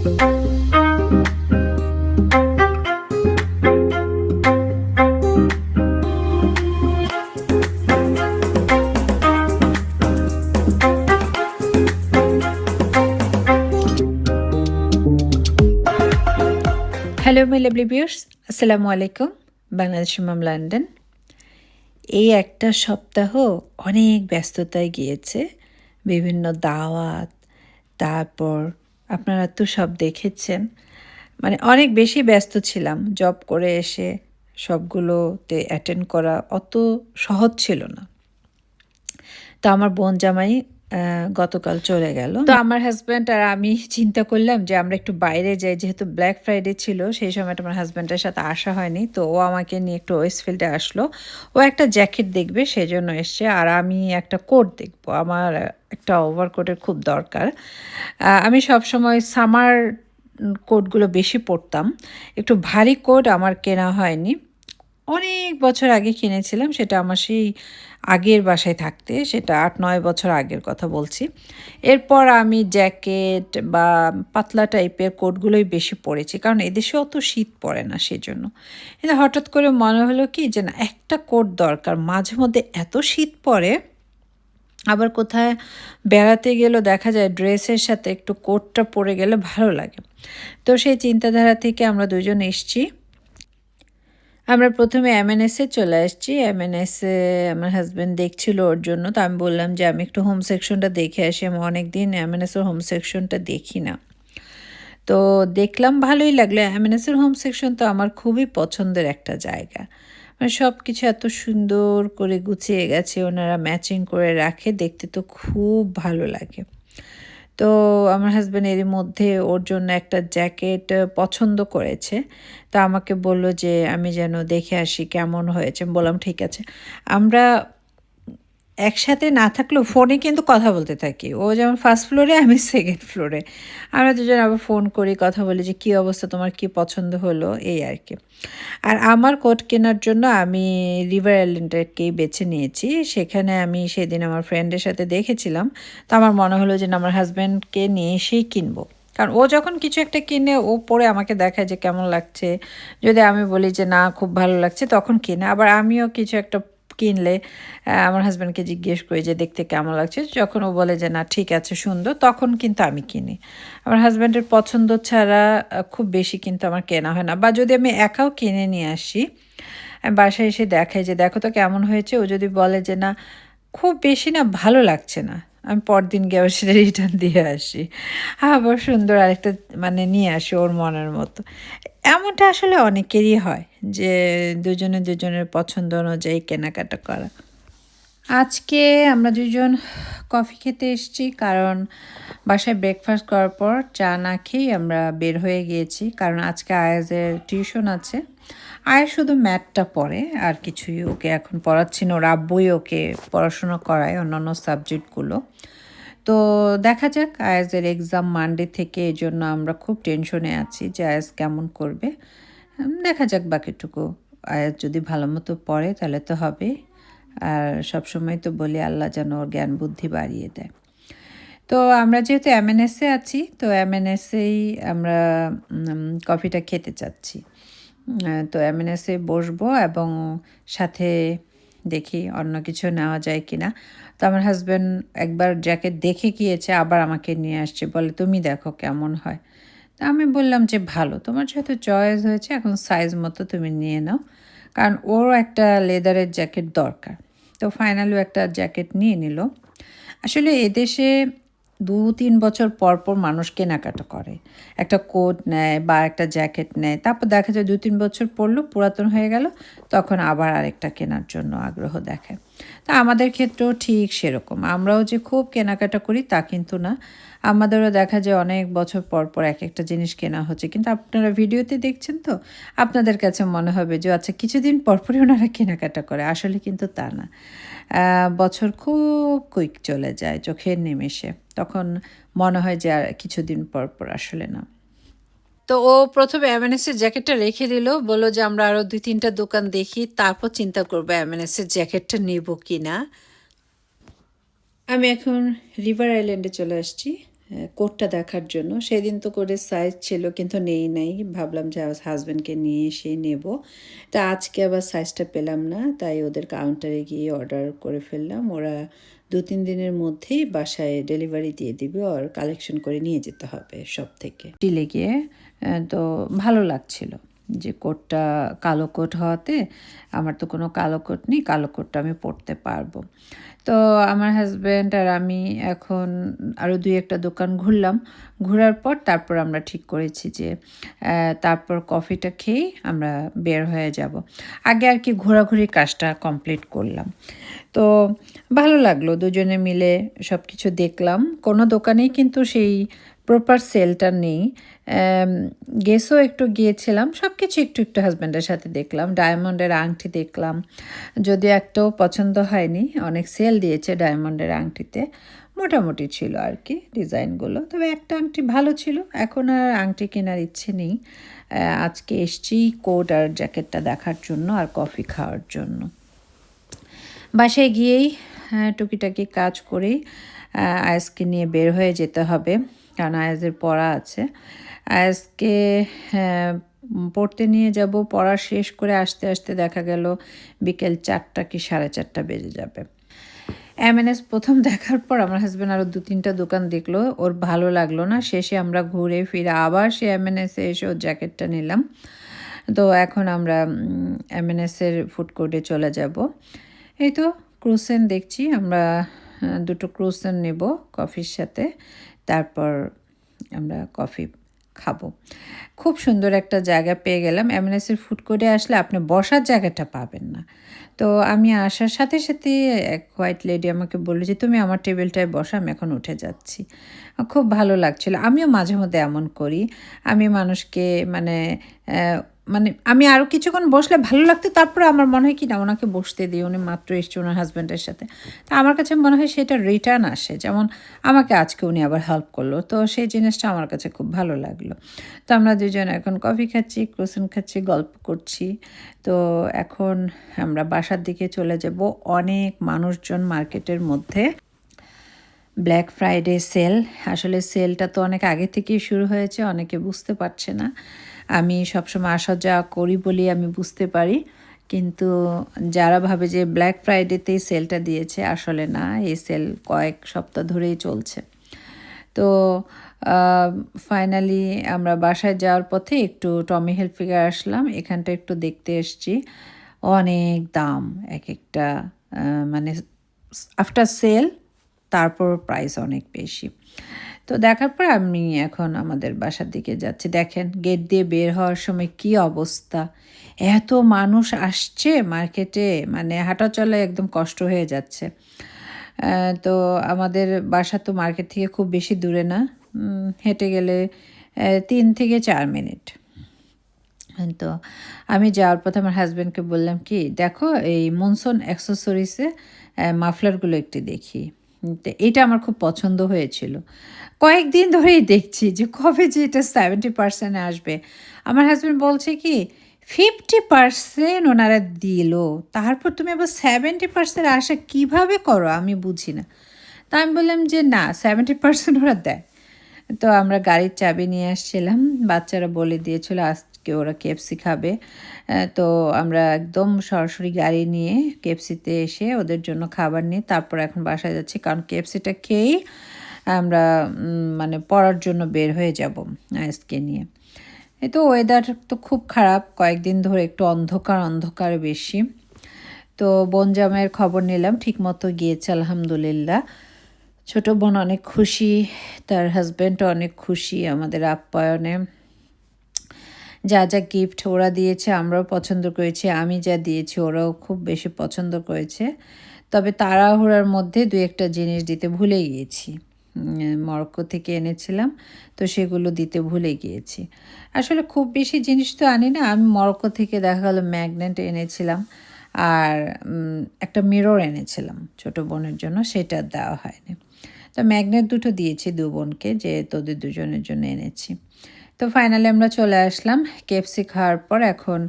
Hello my lovely viewers আসসালামু আলাইকুম বাংলাদেশ মাম London এই একটা সপ্তাহ অনেক ব্যস্ততায় গিয়েছে। বিভিন্ন দাওয়াত, তারপর আপনারা তো সব দেখেছেন। মানে অনেক বেশি ব্যস্ত ছিলাম জব করে এসে সবগুলোতে অ্যাটেন্ড করা অত সহজ ছিল না। তো আমার বোন জামাই গতকাল চলে গেল। তো আমার হাজব্যান্ড আর আমি চিন্তা করলাম যে আমরা একটু বাইরে যাই, যেহেতু ব্ল্যাক ফ্রাইডে ছিল, সেই সময়টা আমার হাজব্যান্ডের সাথে আসা হয়নি, তো ও আমাকে নিয়ে একটু ওয়েস্টফিল্ডে আসলো। ও একটা জ্যাকেট দেখবে সেই জন্য এসছে, আর আমি একটা কোট দেখব। আমার একটা ওভারকোটের খুব দরকার। আমি সবসময় সামার কোটগুলো বেশি পরতাম। একটু ভারী কোট আমার কেনা হয়নি। অনেক বছর আগে কিনেছিলাম, সেটা আমার সেই আগের বাসায় থাকতে, সেটা আট, নয় বছর আগের কথা বলছি। এরপর আমি জ্যাকেট বা পাতলা টাইপের কোটগুলোই বেশি পরেছি, কারণ এদেশে অত শীত পড়ে না সেজন্য। কিন্তু হঠাৎ করে মনে হলো কি যে না, একটা কোট দরকার, মাঝে মধ্যে এত শীত পড়ে, আবার কোথায় বেড়াতে গেলেও দেখা যায় ড্রেসের সাথে একটু কোটটা পরে গেলে ভালো লাগে। তো সেই চিন্তাধারা থেকে আমরা দুজন এসছি। আমরা প্রথমে এমএনএসে চলে আসছি। এমএনএসে আমার হাজব্যান্ড দেখছিল ওর জন্য, তো আমি বললাম যে আমি একটু হোম সেকশনটা দেখে আসি। আমি অনেক দিন এমএনএসের হোম সেকশনটা দেখি না। তো দেখলাম ভালোই লাগল। এমএনএসের হোম সেকশন তো আমার খুবই পছন্দের একটা জায়গা। মানে সব কিছু এত সুন্দর করে গুছিয়ে গেছে, ওনারা ম্যাচিং করে রাখে, দেখতে তো খুব ভালো লাগে। তো আমার হাজব্যান্ড এরই মধ্যে ওর জন্য একটা জ্যাকেট পছন্দ করেছে। তা আমাকে বলল যে, আমি যেন দেখে আসি কেমন হয়েছে। বললাম, ঠিক আছে। আমরা একসাথে না থাকলেও ফোনে কিন্তু কথা বলতে থাকি। ও যেমন ফার্স্ট ফ্লোরে আমি সেকেন্ড ফ্লোরে আমরা দুজন আবার ফোন করি, কথা বলি যে, কী অবস্থা? তোমার কি পছন্দ হলো? এই আর কি। আর আমার কোট কেনার জন্য আমি রিভার আইল্যান্ডেরকেই বেছে নিয়েছি। সেখানে আমি সেদিন আমার ফ্রেন্ডের সাথে দেখেছিলাম। তো আমার মনে হলো যে আমার হাজব্যান্ডকে নিয়ে এসেই কিনবো। কারণ ও যখন কিছু একটা কিনে, ও পরে আমাকে দেখায় যে, কেমন লাগছে? যদি আমি বলি যে, না, খুব ভালো লাগছে, তখন কিনে। আবার আমিও কিছু একটা কিনলে আমার হাজব্যান্ডকে জিজ্ঞেস করি যে, দেখতে কেমন লাগছে? যখন ও বলে যে, না, ঠিক আছে, সুন্দর, তখন কিন্তু আমি কিনি। আমার হাজব্যান্ডের পছন্দ ছাড়া খুব বেশি কিন্তু আমার কেনা হয় না। বা যদি আমি একাও কিনে নিয়ে আসি বাসায় এসে দেখাই যে, দেখো তো কেমন হয়েছে। ও যদি বলে যে, না, খুব বেশি না, ভালো লাগছে না। আমি পরদিন গিয়ে আবার সেটা রিটার্ন দিয়ে আসি। আবার সুন্দর আরেকটা মানে নিয়ে আসি ওর মনের মতো। এমনটা আসলে অনেকেরই হয় যে দুজনে দুজনের পছন্দ অনুযায়ী কেনাকাটা করা। আজকে আমরা দুজন কফি খেতে এসেছি কারণ বাসায় ব্রেকফাস্ট করার পর চা না খেয়েই আমরা বের হয়ে গিয়েছি। কারণ আজকে আয়াজের টিউশন আছে। আয় শুধু ম্যাথটা পড়ে, আর কিছুই ওকে এখন পড়াচ্ছি না। ওর আব্বুই ওকে পড়াশোনা করায় অন্যান্য সাবজেক্টগুলো। তো দেখা যাক আয়াজের এক্সাম মানডে থেকে এই জন্য আমরা খুব টেনশনে আছি যে আয়াজ কেমন করবে। দেখা যাক বাকিটুকু। আয়াজ যদি ভালো মতো পড়ে তাহলে তো হবে। আর সবসময় তো বলি, আল্লাহ যেন ওর জ্ঞান বুদ্ধি বাড়িয়ে দেয়। তো আমরা যেহেতু এমএনএসে আছি, তো এমএনএসেই আমরা কফিটা খেতে চাচ্ছি। তো এমএনএসে বসবো এবং সাথে দেখি অন্য কিছু নেওয়া যায় কি না তো আমার হাজব্যান্ড একবার জ্যাকেট দেখে গিয়েছে, আবার আমাকে নিয়ে আসছে, বলে, তুমি দেখো কেমন হয়? তা আমি বললাম যে, ভালো, তোমার যেহেতু চয়েস হয়েছে, এখন সাইজ মতো তুমি নিয়ে নাও, কারণ ওরও একটা লেদারের জ্যাকেট দরকার। তো ফাইনালিও একটা জ্যাকেট নিয়ে নিল। আসলে এদেশে দু তিন বছর পর পর মানুষ কেনাকাটা করে। একটা কোট নেয় বা একটা জ্যাকেট নেয়, তারপর দেখা যায় দু তিন বছর পরলো, পুরাতন হয়ে গেল, তখন আবার আরেকটা কেনার জন্য আগ্রহ দেখায় তা আমাদের ক্ষেত্রেও ঠিক সেরকম। আমরাও যে খুব কেনাকাটা করি তা কিন্তু না। আমাদেরও দেখা যায় অনেক বছর পর পর এক একটা জিনিস কেনা হচ্ছে। কিন্তু আপনারা ভিডিওতে দেখছেন তো, আপনাদের কাছে মনে হবে যে আচ্ছা কিছুদিন পরপরই ওনারা কেনাকাটা করে। আসলে কিন্তু তা না। বছর খুব কুইক চলে যায়, চোখের নিমেষে। তখন মনে হয় যে আর কিছুদিন পর পর আসলে না। তো ও প্রথমে এমএনএসের জ্যাকেটটা রেখে দিল, বলল যে আমরা আরও দুই তিনটা দোকান দেখি, তারপর চিন্তা করব এমএনএসের জ্যাকেটটা নেব কি না আমি এখন রিভার আইল্যান্ডে চলে আসছি কোটটা দেখার জন্য। সেদিন তো করে সাইজ ছিল, কিন্তু নেই নাই। ভাবলাম যে হাজব্যান্ডকে নিয়ে এসে নেব। তা আজকে আবার সাইজটা পেলাম না, তাই ওদের কাউন্টারে গিয়ে অর্ডার করে ফেললাম। ওরা দু তিন দিনের মধ্যেই বাসায় ডেলিভারি দিয়ে দিবে আর কালেকশন করে নিয়ে যেতে হবে সব থেকে ডিলে গিয়ে তো ভালো লাগছিল। যে কোটটা কালো কোট হওয়াতে আমার তো কোনো কালো কোট নেই, কালো কোটটা আমি পরতে পারব। তো আমার হাজব্যান্ড আর আমি এখন আরও দুই একটা দোকান ঘুরলাম। ঘোরার পর তারপর আমরা ঠিক করেছি যে তারপর কফিটা খেয়ে আমরা বের হয়ে যাব। আগে আর কি ঘোরাঘুরি কাজটা কমপ্লিট করলাম। তো ভালো লাগল, দুজনে মিলে সব কিছু দেখলাম। কোনো দোকানেই কিন্তু সেই প্রপার সেলটা নেই। গেসও একটু গিয়েছিলাম। সব কিছু একটু একটু হাজব্যান্ডের সাথে দেখলাম। ডায়মন্ডের আংটি দেখলাম। যদিও একটাও পছন্দ হয়নি। অনেক সেল দিয়েছে ডায়মন্ডের আংটিতে। মোটামুটি ছিল আর কি ডিজাইনগুলো তবে একটা আংটি ভালো ছিল। এখন আর আংটি কেনার ইচ্ছে নেই। আজকে এসছি কোট আর জ্যাকেটটা দেখার জন্য আর কফি খাওয়ার জন্য। বাসায় গিয়েই টুকিটাকি কাজ করেই আয়াসকে নিয়ে বের হয়ে যেতে হবে। কারণ আয়াসের পড়া আছে। আয়াসকে হ্যাঁ, পড়তে নিয়ে যাব পড়া শেষ করে আসতে আসতে দেখা গেল বিকেল চারটা কি সাড়ে চারটা বেজে যাবে। এমএনএস প্রথম দেখার পর আমার হাজব্যান্ড আরও দু তিনটা দোকান দেখল ওর ভালো লাগল না। শেষে আমরা ঘুরে ফিরে আবার সে এমএনএসে এসে ওর জ্যাকেটটা নিলাম। তো এখন আমরা এমএনএসের ফুড কোর্টে চলে যাব। এই তো ক্রুসেন দেখছি আমরা দুটো ক্রুসেন নেব কফির সাথে। তারপর আমরা কফি খাব। খুব সুন্দর একটা জায়গা পেয়ে গেলাম। এমএনএসের ফুড কোর্টে আসলে আপনি বসার জায়গাটা পাবেন না। তো আমি আসার সাথে সাথে এক হোয়াইট লেডি আমাকে বলল যে, তুমি আমার টেবিলটায় বসো, আমি এখন উঠে যাচ্ছি। খুব ভালো লাগছিল। আমিও মাঝে মধ্যে এমন করি। আমি মানুষকে মানে মানে আমি আরও কিছুক্ষণ বসলে ভালো লাগতো, তারপরে আমার মনে হয় কি না ওনাকে বসতে দিই, উনি মাত্র এসছে ওনার হাজব্যান্ডের সাথে। তা আমার কাছে মনে হয় সেটা রিটার্ন আসে, যেমন আমাকে আজকে উনি আবার হেল্প করল, তো সেই জিনিসটা আমার কাছে খুব ভালো লাগল। তো আমরা দুজন এখন কফি খাচ্ছি ক্রোসেন খাচ্ছি, গল্প করছি। তো এখন আমরা বাসার দিকে চলে যাব, অনেক মানুষজন মার্কেটের মধ্যে। ব্ল্যাক ফ্রাইডে সেল আসলে সেলটা তো অনেক আগে থেকেই শুরু হয়েছে, অনেকে বুঝতে পারছে না। আমি সবসময় আসা যাওয়া করি বলি আমি বুঝতে পারি। কিন্তু যারা ভাবে যে ব্ল্যাক ফ্রাইডেতেই সেলটা দিয়েছে, আসলে না, এই সেল কয়েক সপ্তাহ ধরেই চলছে। তো ফাইনালি আমরা বাসায় যাওয়ার পথে একটু টমি হেলফিগার আসলাম, এখানটা একটু দেখতে এসছি। অনেক দাম, এক একটা মানে আফটার সেল তারপর প্রাইস অনেক বেশি। তো দেখার পর আমি এখন আমাদের বাসার দিকে যাচ্ছি। দেখেন গেট দিয়ে বের হওয়ার সময় কি অবস্থা। এত মানুষ আসছে মার্কেটে মানে হাঁটা চলায় একদম কষ্ট হয়ে যাচ্ছে। তো আমাদের বাসা তো মার্কেট থেকে খুব বেশি দূরে না। হেঁটে গেলে তিন থেকে চার মিনিট। তো আমি যাওয়ার পথে আমার হাজব্যান্ডকে বললাম কি, দেখো, এই মনসন অ্যাক্সেসরিসে মাফলারগুলো একটি দেখি। তো, এটা আমার খুব পছন্দ হয়েছিল। কয়েকদিন ধরেই দেখছি যে কবে যে এটা সেভেন্টি পার্সেন্টে আসবে। আমার হাজব্যান্ড বলছে কি ফিফটি পার্সেন্ট ওনারা দিল, তারপর তুমি আবার সেভেন্টি পার্সেন্ট আশা কীভাবে করো আমি বুঝি না। তা আমি বললাম যে না সেভেন্টি পার্সেন্ট ওরা দেয়। তো আমরা গাড়ির চাবি নিয়ে আসছিলাম, বাচ্চারা বলে দিয়েছিল আজকে ওরা কেএফসি খাবে। তো আমরা একদম সরাসরি গাড়ি নিয়ে কেএফসিতে এসে ওদের জন্য খাবার নিয়ে তারপর এখন বাসায় যাচ্ছি। কারণ কেএফসিটা খেয়েই আমরা মানে পড়ার জন্য বের হয়ে যাব আজকে নিয়ে। এই তো ওয়েদার তো খুব খারাপ, কয়েকদিন ধরে একটু অন্ধকার অন্ধকার বেশি। তো বনজামের খবর নিলাম, ঠিকমতো গিয়েছে, আলহামদুলিল্লাহ। ছোট বোন অনেক খুশি, তার হাজব্যান্ডও অনেক খুশি, আমাদের আপ্যায়নে যা যা গিফট ওরা দিয়েছে, আমরাও পছন্দ করেছি, আমি যা দিয়েছি ওরাও খুব বেশি পছন্দ করেছে। তবে তাড়াহুড়ার মধ্যে দু একটা জিনিস দিতে ভুলে গিয়েছি। মরক্কো থেকে এনেছিলাম, তো সেগুলো দিতে ভুলে গিয়েছি। আসলে খুব বেশি জিনিস তো আনি না, আমি মরক্কো থেকে দেখা গেলো ম্যাগনেট এনেছিলাম আর একটা মিরর এনেছিলাম ছোট বোনের জন্য, সেটা দেওয়া হয়নি। তো ম্যাগনেট দুটো দিয়েছি দু বোনকে, যে তোদের দুজনের জন্য এনেছি। তো ফাইনালি আমরা চলে আসলাম কেএফসি খাওয়ার পর এখন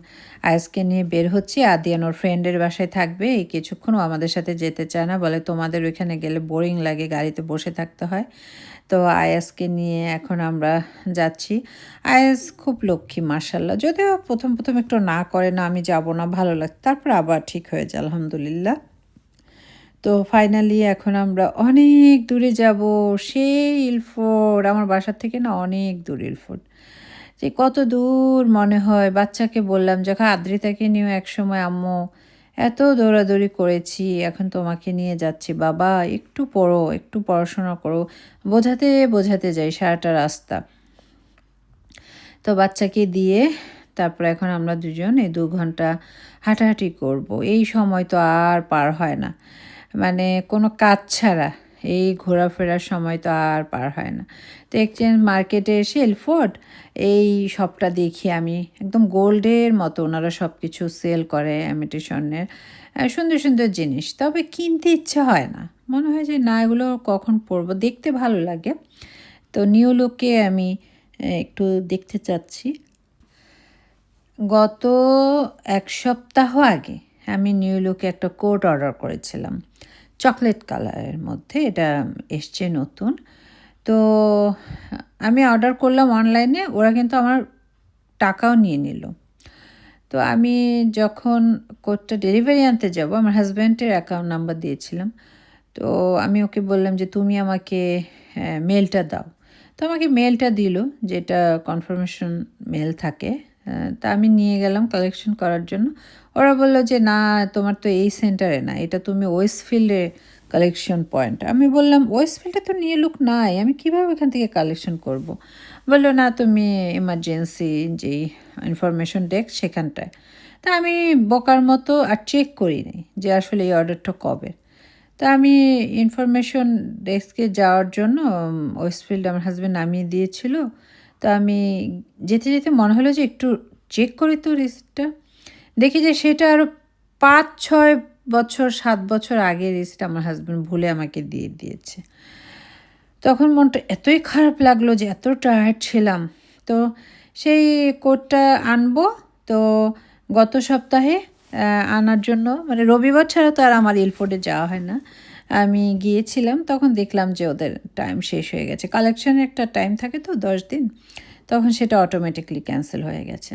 আইসকে নিয়ে বের হচ্ছি। আদিয়ান ওর ফ্রেন্ডের বাসায় থাকবে। এই কিছুক্ষণ আমাদের সাথে যেতে চায় না, বলে তোমাদের ওইখানে গেলে বোরিং লাগে, গাড়িতে বসে থাকতে হয়। তো আয়াসকে নিয়ে এখন আমরা যাচ্ছি। আয়াস খুব লক্ষ্মী মার্শাল্লাহ যদিও প্রথম প্রথম একটু না করে না, আমি যাব না, ভালো লাগে তারপর আবার ঠিক হয়ে যায়, আলহামদুলিল্লাহ। তো ফাইনালি এখন আমরা অনেক দূরে যাব, সেই ইলফোর্ড আমার বাসার থেকে না অনেক দূর ইলফোর্ড যে কত দূর মনে হয় বাচ্চাকে বললাম যখন আদ্রিতাকে নিয়েও একসময় আম্মু, এত দৌড়াদৌড়ি করেছি, এখন তোমাকে নিয়ে যাচ্ছি, বাবা, একটু পড়ো, একটু পড়াশোনা করো, বোঝাতে বোঝাতে যাই সারাটা রাস্তা। তো বাচ্চাকে দিয়ে তারপর এখন আমরা দুজন এই দু ঘণ্টা হাঁটাহাঁটি করব। এই সময় তো আর পার হয় না। মানে কোনো কাজ ছাড়া। এই ঘোরাফেরার সময় তো আর পার হয় না। তো এক্সচেঞ্জ মার্কেটে এসে এলফোর্ড এই শপটা দেখি আমি। একদম গোল্ডের মতো ওনারা সব কিছু সেল করে অ্যামিটেশনের সুন্দর সুন্দর জিনিস। তবে কিনতে ইচ্ছা হয় না। মনে হয় যে না, এগুলো কখন পরবো? দেখতে ভালো লাগে। তো নিউ লুকে আমি একটু দেখতে চাচ্ছি। গত এক সপ্তাহ আগে আমি নিউ লুকে একটা কোট অর্ডার করেছিলাম। চকলেট কালারের মধ্যে এটা এসছে নতুন। তো আমি অর্ডার করলাম অনলাইনে, ওরা কিন্তু আমার টাকাও নিয়ে নিল। তো আমি যখন কোডটা ডেলিভারি আনতে যাব, আমার হাজব্যান্ডের অ্যাকাউন্ট নাম্বার দিয়েছিলাম, তো আমি ওকে বললাম যে, তুমি আমাকে মেলটা দাও। তো আমাকে মেলটা দিল, যেটা কনফার্মেশন মেল থাকে। তা আমি নিয়ে গেলাম কালেকশন করার জন্য। ওরা বলল যে, না, তোমার তো এই সেন্টারে না এটা তুমি ওয়েস্টফিল্ডে কালেকশন পয়েন্ট আমি বললাম ওয়েস্টফিল্ডে তো নিয়ে লুক নাই, আমি কীভাবে এখান থেকে কালেকশন করব। বলল, না, তুমি এমার্জেন্সি যেই ইনফরমেশন ডেস্ক সেখানটায়। তা আমি বকার মতো আর চেক করি নি যে আসলে এই অর্ডারটা কবে। তা আমি ইনফরমেশন ডেস্কে যাওয়ার জন্য ওয়েস্টফিল্ড আমার হাজব্যান্ড নামিয়ে দিয়েছিল। তা আমি যেতে যেতে মনে হলো যে একটু চেক করি তো রিসিপ্টটা দেখি যে সেটা আরও পাঁচ, ছয় বছর, সাত বছর আগে রিসিপ্ট আমার হাজব্যান্ড ভুলে আমাকে দিয়ে দিয়েছে। তখন মনটা এতই খারাপ লাগল যে এত টায়ার্ড ছিলাম। তো সেই কোডটা আনব। তো গত সপ্তাহে আনার জন্য মানে রবিবার ছাড়া তো আর আমার ইলফোর্ডে যাওয়া হয় না। আমি গিয়েছিলাম, তখন দেখলাম যে ওদের টাইম শেষ হয়ে গেছে। কালেকশনের একটা টাইম থাকে তো, দশ দিন। তখন সেটা অটোমেটিকলি ক্যান্সেল হয়ে গেছে।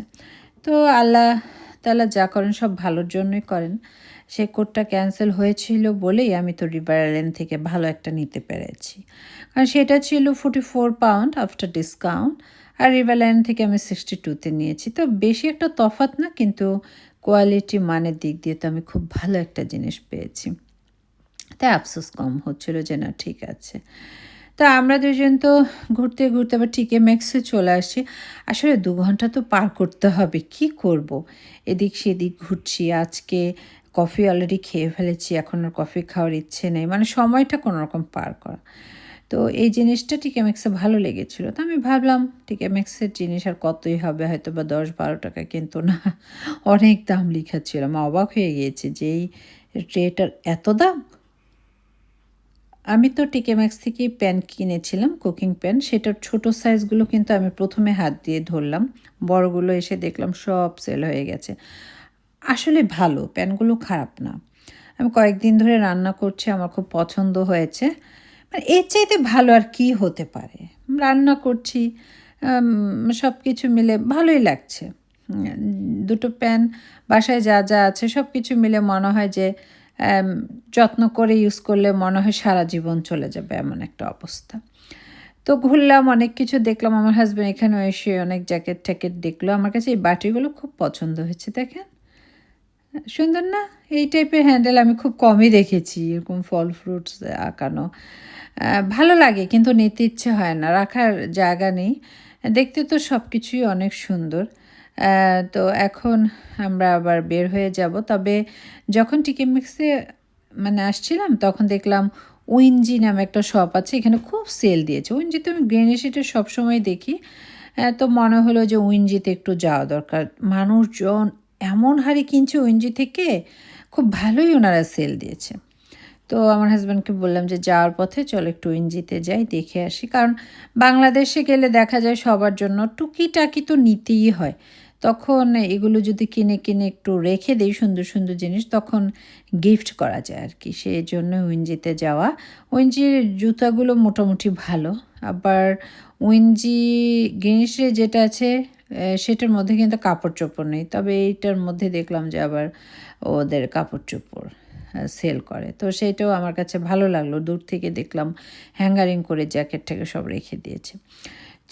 তো আল্লাহ তালা যা করেন সব ভালোর জন্যই করেন। সে কোডটা ক্যান্সেল হয়েছিল বলেই আমি তো রিভারালেন থেকে ভালো একটা নিতে পেরেছি। কারণ সেটা ছিল forty four pound after discount আর রিভারল্যান্ড থেকে আমি সিক্সটি টুতে নিয়েছি। তো বেশি একটা তফাত না, কিন্তু কোয়ালিটি মানের দিক দিয়ে তো আমি খুব ভালো একটা জিনিস পেয়েছি। তাই আফসোস কম হচ্ছিল যে না, ঠিক আছে। তা আমরা দুজন তো ঘুরতে ঘুরতে আবার টিকে ম্যাক্সে চলে আসছি। আসলে দু ঘণ্টা তো পার করতে হবে, কি করব। এদিক সেদিক ঘুরছি, আজকে কফি অলরেডি খেয়ে ফেলেছি, এখন আর কফি খাওয়ার ইচ্ছে নেই মানে সময়টা কোনো রকম পার করা। তো এই জিনিসটা টিকে ম্যাক্সে ভালো লেগেছিলো, তো আমি ভাবলাম টিকে ম্যাক্সের জিনিস আর কতই হবে, হয়তো বা দশ বারো টাকা কিন্তু না, অনেক দাম লেখা ছিল। আমি অবাক হয়ে গিয়েছি যে এই ট্রেটার এত দাম? আমি তো টিকেম্যাক্স থেকে প্যান কিনেছিলাম কুকিং প্যান সেটার ছোট সাইজগুলো কিন্তু আমি প্রথমে হাত দিয়ে ধরলাম। বড়গুলো এসে দেখলাম সব সেল হয়ে গেছে। আসলে ভালো প্যানগুলো খারাপ না। আমি কয়েকদিন ধরে রান্না করছি, আমার খুব পছন্দ হয়েছে। মানে এর চাইতে ভালো আর কি হতে পারে? রান্না করছি সব কিছু মিলে ভালোই লাগছে। দুটো প্যান বাসায় যা যা আছে সব কিছু মিলে মনে হয় যে যত্ন করে ইউজ করলে মনে হয় সারা জীবন চলে যাবে এমন একটা অবস্থা। তো ঘুরলাম, অনেক কিছু দেখলাম। আমার হাজব্যান্ড এখানে এসে অনেক জ্যাকেট ট্যাকেট দেখল। আমার কাছে এই বাটিগুলো খুব পছন্দ হয়েছে, দেখেন। সুন্দর না? এই টাইপের হ্যান্ডেল আমি খুব কমই দেখেছি। এরকম ফল ফ্রুটস আঁকানো। ভালো লাগে, কিন্তু নিতে ইচ্ছে হয় না। রাখার জায়গা নেই। দেখতে তো সব কিছুই অনেক সুন্দর। তো এখন আমরা আবার বের হয়ে যাব। তবে যখন টিকেমিক্সে মানে আসছিলাম, তখন দেখলাম উইনজি নামে একটা শপ আছে, এখানে খুব সেল দিয়েছে। উইনজিতে আমি গ্রেন এসিটে সবসময় দেখি। তো মনে হলো যে উইনজিতে একটু যাওয়া দরকার। মানুষজন এমন হারে কিনছে উইনজি থেকে, খুব ভালোই ওনারা সেল দিয়েছে। তো আমার হাজব্যান্ডকে বললাম যে যাওয়ার পথে চলো একটু ইঞ্জিতে যাই, দেখে আসি। কারণ বাংলাদেশে গেলে দেখা যায় সবার জন্য টুকিটাকি তো নিতেই হয়। তখন এগুলো যদি কিনে কিনে একটু রেখে দিই সুন্দর সুন্দর জিনিস, তখন গিফট করা যায় আর কি সেই জন্য উইনজিতে যাওয়া। উইনজির জুতাগুলো মোটামুটি ভালো। আবার উইনজি জিনিসে যেটা আছে সেটার মধ্যে কিন্তু কাপড় চোপড় নেই। তবে এইটার মধ্যে দেখলাম যে আবার ওদের কাপড় চোপড় সেল করে। তো সেইটাও আমার কাছে ভালো লাগল। দূর থেকে দেখলাম হ্যাঙ্গারিং করে জ্যাকেট থেকে সব রেখে দিয়েছে।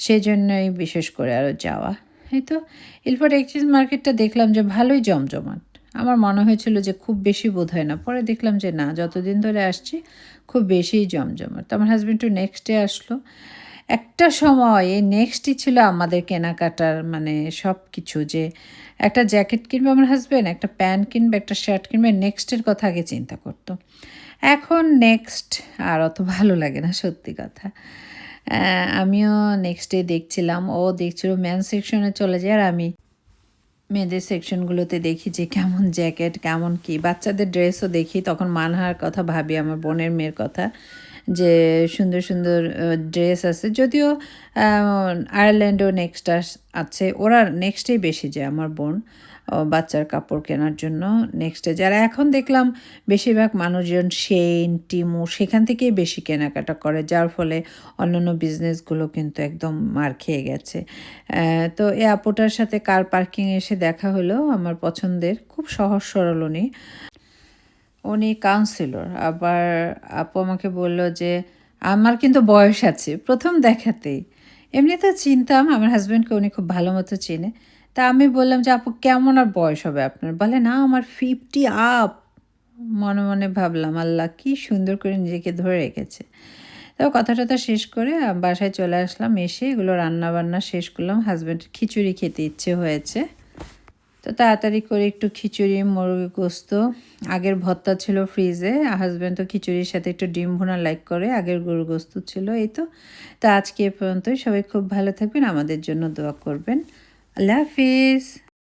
সেই জন্যই বিশেষ করে আরও যাওয়া। এই তো? ইলফোর্ড এক্সচেঞ্জ মার্কেটটা দেখলাম যে ভালোই জমজমাট। আমার মনে হয়েছিল যে খুব বেশি বোধ হয় না। পরে দেখলাম যে না, যতদিন ধরে আসছি, খুব বেশিই জমজমাট। তো আমার হাজব্যান্ড টু নেক্সট ডে আসলো। একটা সময় এই নেক্সটই ছিল আমাদের কেনাকাটার মানে সব কিছু যে একটা জ্যাকেট কিনবে আমার হাজব্যান্ড একটা প্যান্ট কিনবে, একটা শার্ট কিনবে নেক্সটের কথা আগে চিন্তা করতো। এখন নেক্সট আর অত ভালো লাগে না, সত্যি কথা। আমিও নেক্সট ডে দেখছিলাম। ও দেখছিল ম্যান সেকশনে চলে যায় আর আমি মেয়েদের সেকশনগুলোতে দেখি যে কেমন জ্যাকেট কেমন কি। বাচ্চাদের ড্রেসও দেখি, তখন মানহার কথা ভাবি, আমার বোনের মেয়ের কথা। যে সুন্দর সুন্দর ড্রেস আছে। যদিও আয়ারল্যান্ডও নেক্সট আছে। ওরা নেক্সটেই বেশি যায় আমার বোন বাচ্চার কাপড় কেনার জন্য নেক্সটে যারা এখন দেখলাম বেশিরভাগ মানুষজন সেইন টিমু সেখান থেকেই বেশি কেনাকাটা করে, যার ফলে অন্যান্য বিজনেসগুলো কিন্তু একদম মার খেয়ে গেছে। তো এ আপুটার সাথে কার পার্কিং এসে দেখা হলো আমার পছন্দের, খুব সহজ সরল উনি উনি কাউন্সিলর আবার আপু আমাকে বলল যে, আমার কিন্তু বয়স আছে, প্রথম দেখাতেই। এমনি তো চিনতাম, আমার হাজব্যান্ডকে উনি খুব ভালো মতো চেনে। তা আমি বললাম যে, আপু, কেমন আর বয়স হবে আপনার? বলে, না, আমার ফিফটি আপ মনে মনে ভাবলাম, আল্লাহ, কি সুন্দর করে নিজেকে ধরে রেখেছে। তো কথা টথা শেষ করে বাসায় চলে আসলাম, এসে এগুলো রান্না বান্না শেষ করলাম। হাজব্যান্ডের খিচুড়ি খেতে ইচ্ছে হয়েছে। তো তাড়াতাড়ি করে একটু খিচুড়ি মুরগি গোস্ত। আগের ভত্তা ছিল ফ্রিজে হাজব্যান্ড তো খিচুড়ির সাথে একটু ডিম ভোনা লাইক করে, আগের গরু গোস্ত ছিল এই তো। তা আজকে এ পর্যন্তই, সবাই খুব ভালো থাকবেন, আমাদের জন্য দোয়া করবেন। আল্লাহ হাফিজ।